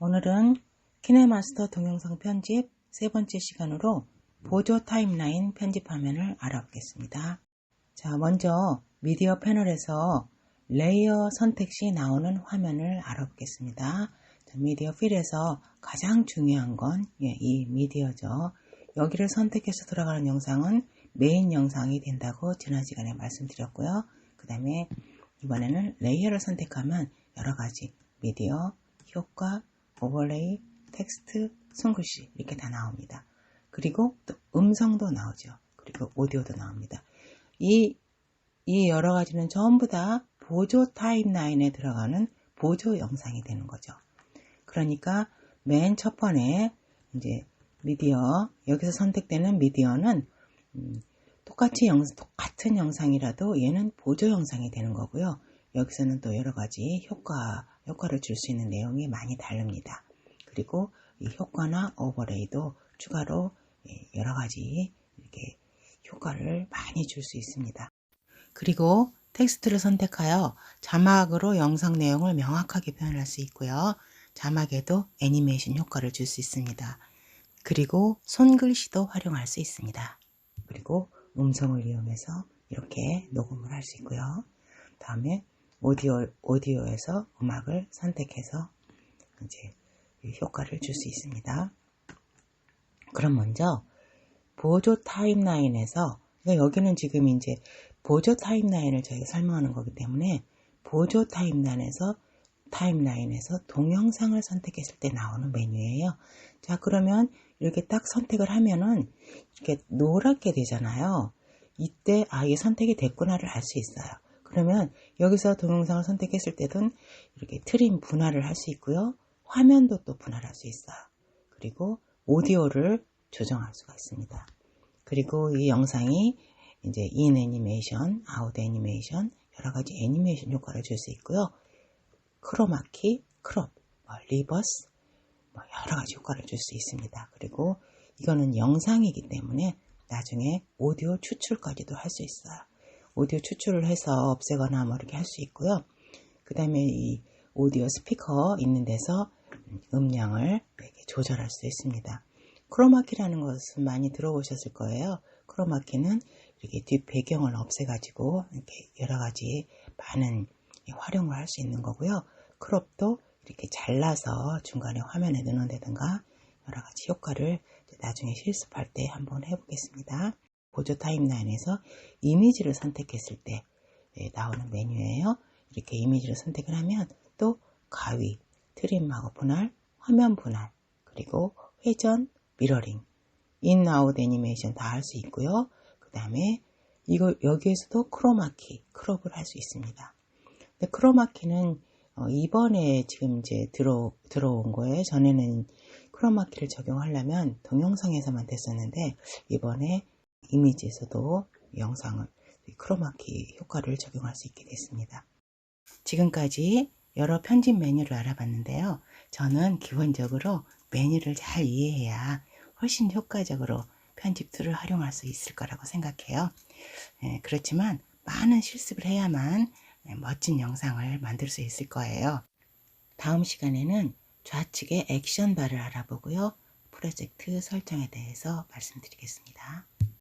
오늘은 키네마스터 동영상 편집 세 번째 시간으로 보조 타임라인 편집 화면을 알아보겠습니다. 자, 먼저 미디어 패널에서 레이어 선택 시 나오는 화면을 알아보겠습니다. 자, 미디어 필에서 가장 중요한 건이 미디어죠. 여기를 선택해서 들어가는 영상은 메인 영상이 된다고 지난 시간에 말씀드렸고요. 그 다음에 이번에는 레이어를 선택하면 여러 가지 미디어, 효과, 오버레이, 텍스트, 손글씨 이렇게 다 나옵니다. 그리고 또 음성도 나오죠. 그리고 오디오도 나옵니다. 이, 이 여러 가지는 전부 다 보조 타임라인에 들어가는 보조 영상이 되는 거죠. 그러니까 맨 첫 번에 이제 미디어 여기서 선택되는 미디어는 음, 똑같이 영, 똑같은 영상이라도 얘는 보조 영상이 되는 거고요. 여기서는 또 여러 가지 효과, 효과를 줄 수 있는 내용이 많이 다릅니다. 그리고 이 효과나 오버레이도 추가로 예, 여러 가지 이렇게 효과를 많이 줄 수 있습니다. 그리고 텍스트를 선택하여 자막으로 영상 내용을 명확하게 표현할 수 있고요. 자막에도 애니메이션 효과를 줄 수 있습니다. 그리고 손글씨도 활용할 수 있습니다. 그리고 음성을 이용해서 이렇게 녹음을 할 수 있고요. 다음에 오디오, 오디오에서 음악을 선택해서 이제 효과를 줄 수 있습니다. 그럼 먼저 보조 타임라인에서 그러니까 여기는 지금 이제 보조 타임라인을 저희가 설명하는 거기 때문에 보조 타임라인에서 타임라인에서 동영상을 선택했을 때 나오는 메뉴예요. 자 그러면 이렇게 딱 선택을 하면은 이렇게 노랗게 되잖아요. 이때 아 이게 선택이 됐구나를 알 수 있어요. 그러면 여기서 동영상을 선택했을 때는 이렇게 트림 분할을 할 수 있고요. 화면도 또 분할할 수 있어요. 그리고 오디오를 조정할 수가 있습니다. 그리고 이 영상이 이제 인 애니메이션, 아웃 애니메이션, 여러 가지 애니메이션 효과를 줄 수 있고요. 크로마키, 크롭, 뭐 리버스, 뭐 여러 가지 효과를 줄 수 있습니다. 그리고 이거는 영상이기 때문에 나중에 오디오 추출까지도 할 수 있어요. 오디오 추출을 해서 없애거나 뭐 이렇게 할 수 있고요. 그 다음에 이 오디오 스피커 있는 데서 음량을 조절할 수 있습니다. 크로마키라는 것은 많이 들어보셨을 거예요. 크로마키는 이렇게 뒷 배경을 없애가지고 이렇게 여러 가지 많은 활용을 할 수 있는 거고요. 크롭도 이렇게 잘라서 중간에 화면에 넣는다든가 여러 가지 효과를 나중에 실습할 때 한번 해보겠습니다. 보조 타임라인에서 이미지를 선택했을 때 예, 나오는 메뉴예요. 이렇게 이미지를 선택을 하면 또 가위, 트림하고 분할, 화면 분할, 그리고 회전, 미러링, 인, 아웃 애니메이션 다 할 수 있고요. 그 다음에 이거 여기에서도 크로마키, 크롭을 할 수 있습니다. 근데 크로마키는 어, 이번에 지금 이제 들어, 들어온 거예요. 전에는 크로마키를 적용하려면 동영상에서만 됐었는데 이번에 이미지에서도 영상을 크로마키 효과를 적용할 수 있게 됐습니다. 지금까지 여러 편집 메뉴를 알아봤는데요. 저는 기본적으로 메뉴를 잘 이해해야 훨씬 효과적으로 편집 툴을 활용할 수 있을 거라고 생각해요. 예, 그렇지만 많은 실습을 해야만 멋진 영상을 만들 수 있을 거예요. 다음 시간에는 좌측의 액션 바를 알아보고요. 프로젝트 설정에 대해서 말씀드리겠습니다.